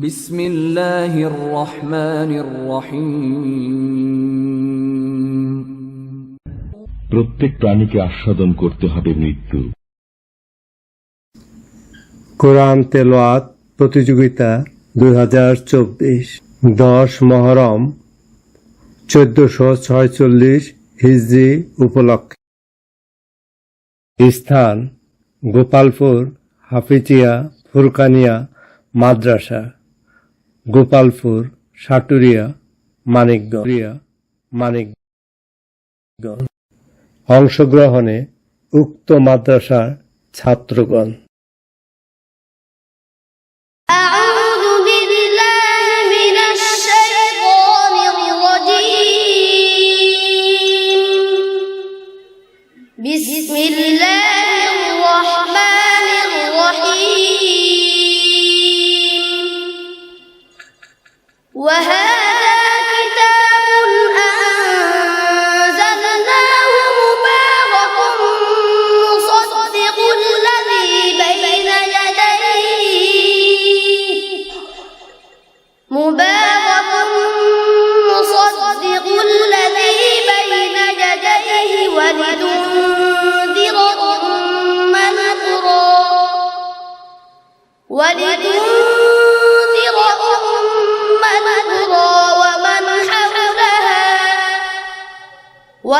বিসমিল্লাহির রহমানির রহিম। প্রত্যেক প্রাণীকে আস্বাদন করতে হবে মৃত্যু। কোরআন তেলোয়াত প্রতিযোগিতা দুই হাজার চব্বিশ দশ মহরম চোদ্দশো ছয়চল্লিশ হিজড়ি উপলক্ষে। স্থান গোপালপুর হাফিজিয়া ফুরকানিয়া মাদ্রাসা। গোপালপুর সাটুরিয়া মানিকগড়িয়া মানিক অংশগ্রহণে উক্ত মাদ্রাসার ছাত্রগণ أعوذ بالله من الشيطان الرجيم بسم الله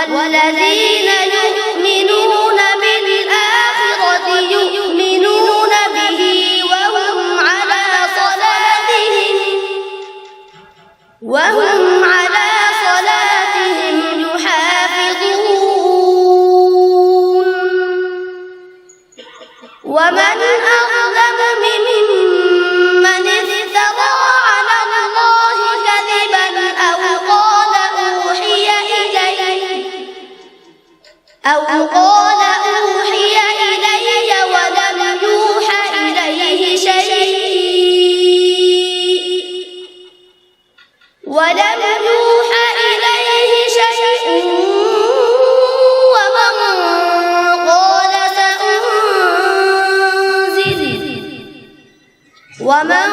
والذين أو قال أوحي إلي ولم يوحى إليه شيء. ولم يوحى إليه شيء ومن قال سأنزل. ومن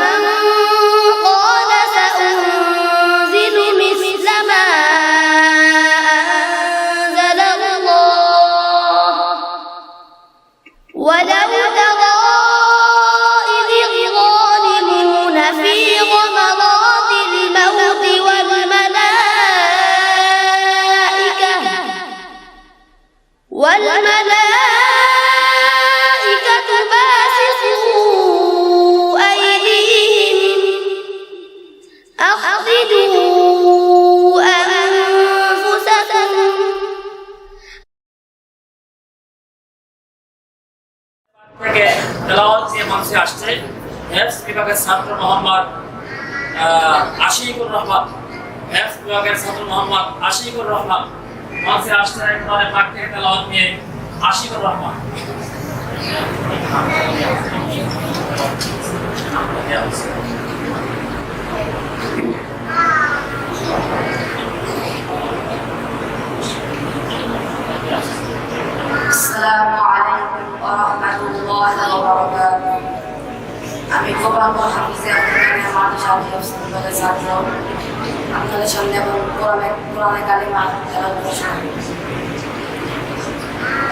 أخرجوا أنفسكم থেকে তেলাওয়াত নিয়ে মঞ্চে আসছে হেফস বিভাগের ছাত্র মোহাম্মদ আহ, আশিকুর রহমান হেফস বিভাগের ছাত্র মোহাম্মদ আশিকুর রহমান মঞ্চে আসছে কোরআনে পাক থেকে তেলাওয়াত নিয়ে আশিকুর রহমান আসসালামু আলাইকুম ওয়া রাহমাতুল্লাহি ওয়া বারাকাতুহু আমি গোপালপুর হাফিজে আব্দুল মাদ্রাসা বিভাগের ছাত্র আপনাদের সামনে এবং কোরআনে কোরআনে কালিমা তেলাওয়াত করছি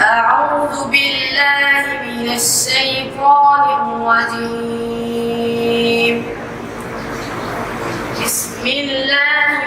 أعوذ بالله من الشيطان الرجيم بسم الله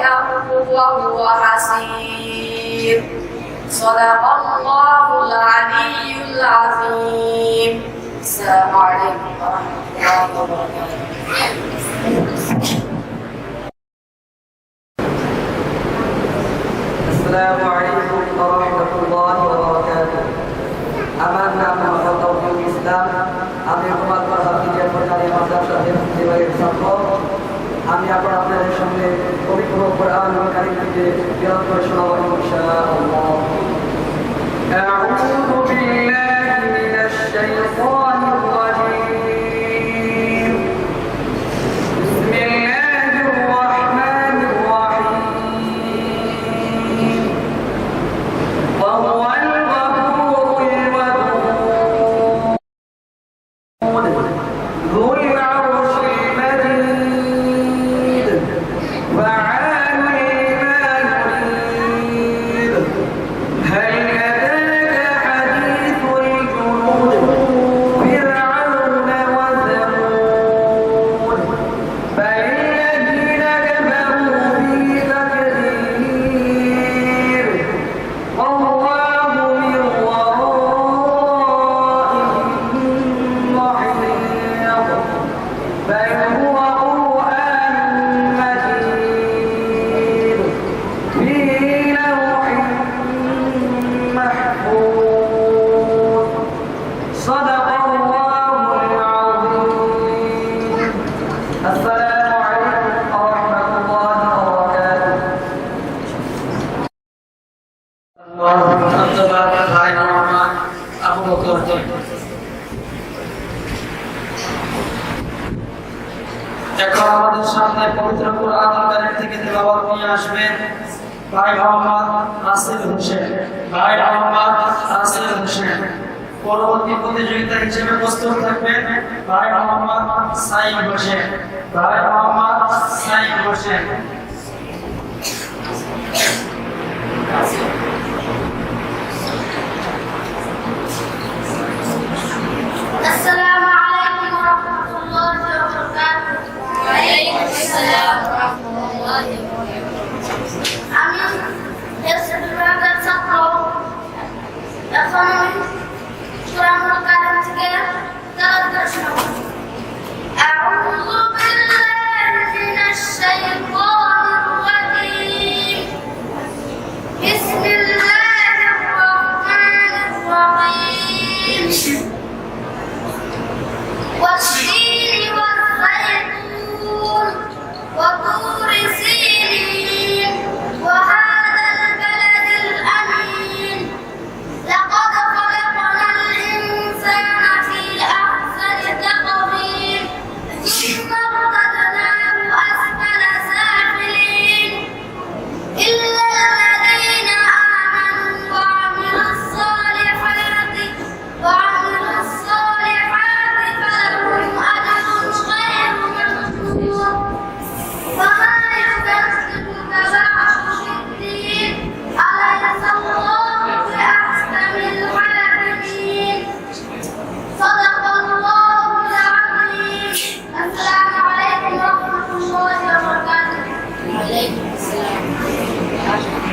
ahlu wa hasib Sadaqallahul Assalamualaikum warahmatullahi wabarakatuh Assalamualaikum warahmatullahi wabarakatuh আমি আবার আপনাদের সঙ্গে পবিত্র কোরআন কারিম থেকে বিরত করে শোনাবো ইনশাআল্লাহ أعوذ بالله من الشيطان এখন আমাদের সামনে পবিত্র কোরআন কারিম থেকে তেলাওয়াত নিয়ে আসবেন ভাই মোহাম্মদ আসিফ হোসেন, ভাই মোহাম্মদ আসিফ হোসেন। পরবর্তী প্রতিযোগিতা হিসেবে প্রস্তুত থাকবেন ভাই মোহাম্মদ সাইদ হোসেন, ভাই মোহাম্মদ সাইদ হোসেন। 想要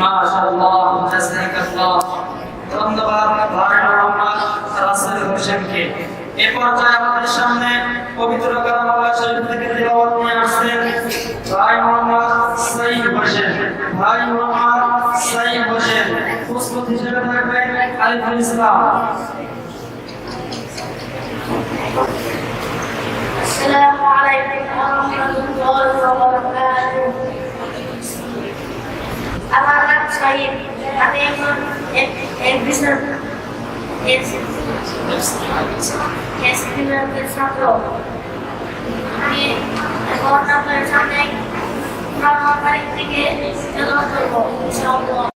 মাশাআল্লাহ জাযাকাল্লাহ ধন্যবাদ ভাই মোহাম্মদ রাসেল হোসেনকে এ পর্যায়ে আমাদের সামনে পবিত্র কালামুল্লাহ শরীফ থেকে তেলাওয়াত নিয়ে আসছেন ভাই মোহাম্মদ সাইদ হোসেন ভাই মোহাম্মদ সাইদ হোসেন প্রস্তুত হিসেবে থাকবেন আলিফুল ইসলাম السلام عليكم ورحمة الله وبركاته আমার নাম শহীদ আমি এখন এক বিশাল এসিবিলের ছাত্র। আমি এখন আপনার সামনে থেকে তেল করব